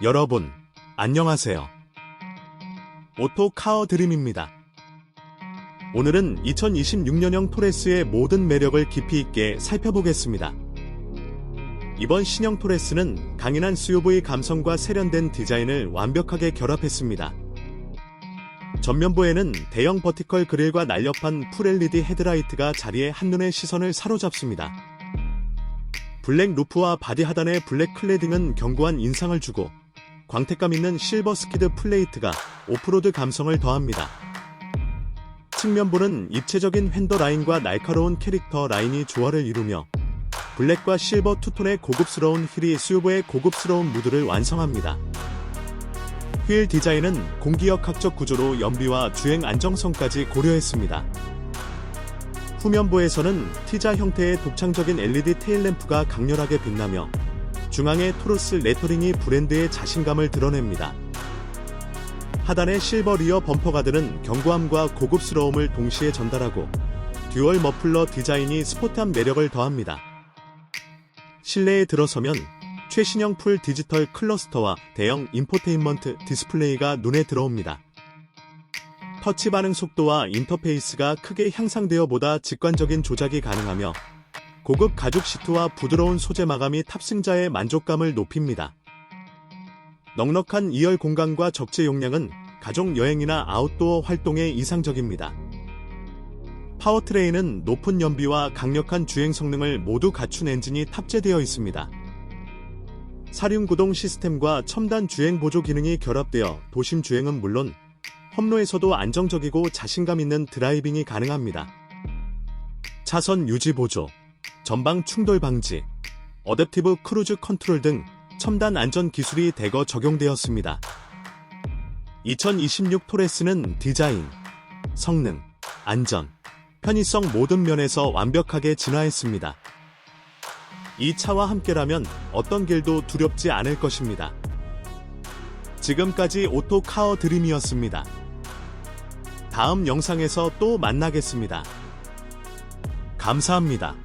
여러분, 안녕하세요. 오토 카어 드림입니다. 오늘은 2026년형 토레스의 모든 매력을 깊이 있게 살펴보겠습니다. 이번 신형 토레스는 강인한 SUV 감성과 세련된 디자인을 완벽하게 결합했습니다. 전면부에는 대형 버티컬 그릴과 날렵한 풀 LED 헤드라이트가 자리에 한눈에 시선을 사로잡습니다. 블랙 루프와 바디 하단의 블랙 클레딩은 견고한 인상을 주고 광택감 있는 실버 스키드 플레이트가 오프로드 감성을 더합니다. 측면부는 입체적인 휀더 라인과 날카로운 캐릭터 라인이 조화를 이루며 블랙과 실버 투톤의 고급스러운 휠이 SUV의 고급스러운 무드를 완성합니다. 휠 디자인은 공기역학적 구조로 연비와 주행 안정성까지 고려했습니다. 후면부에서는 T자 형태의 독창적인 LED 테일램프가 강렬하게 빛나며 중앙의 토르스 레터링이 브랜드의 자신감을 드러냅니다. 하단의 실버 리어 범퍼 가드는 견고함과 고급스러움을 동시에 전달하고 듀얼 머플러 디자인이 스포트한 매력을 더합니다. 실내에 들어서면 최신형 풀 디지털 클러스터와 대형 인포테인먼트 디스플레이가 눈에 들어옵니다. 터치 반응 속도와 인터페이스가 크게 향상되어 보다 직관적인 조작이 가능하며 고급 가죽 시트와 부드러운 소재 마감이 탑승자의 만족감을 높입니다. 넉넉한 2열 공간과 적재 용량은 가족 여행이나 아웃도어 활동에 이상적입니다. 파워트레인은 높은 연비와 강력한 주행 성능을 모두 갖춘 엔진이 탑재되어 있습니다. 사륜 구동 시스템과 첨단 주행 보조 기능이 결합되어 도심 주행은 물론 험로에서도 안정적이고 자신감 있는 드라이빙이 가능합니다. 차선 유지 보조, 전방 충돌 방지, 어댑티브 크루즈 컨트롤 등 첨단 안전 기술이 대거 적용되었습니다. 2026 토레스는 디자인, 성능, 안전, 편의성 모든 면에서 완벽하게 진화했습니다. 이 차와 함께라면 어떤 길도 두렵지 않을 것입니다. 지금까지 오토 카어 드림이었습니다. 다음 영상에서 또 만나겠습니다. 감사합니다.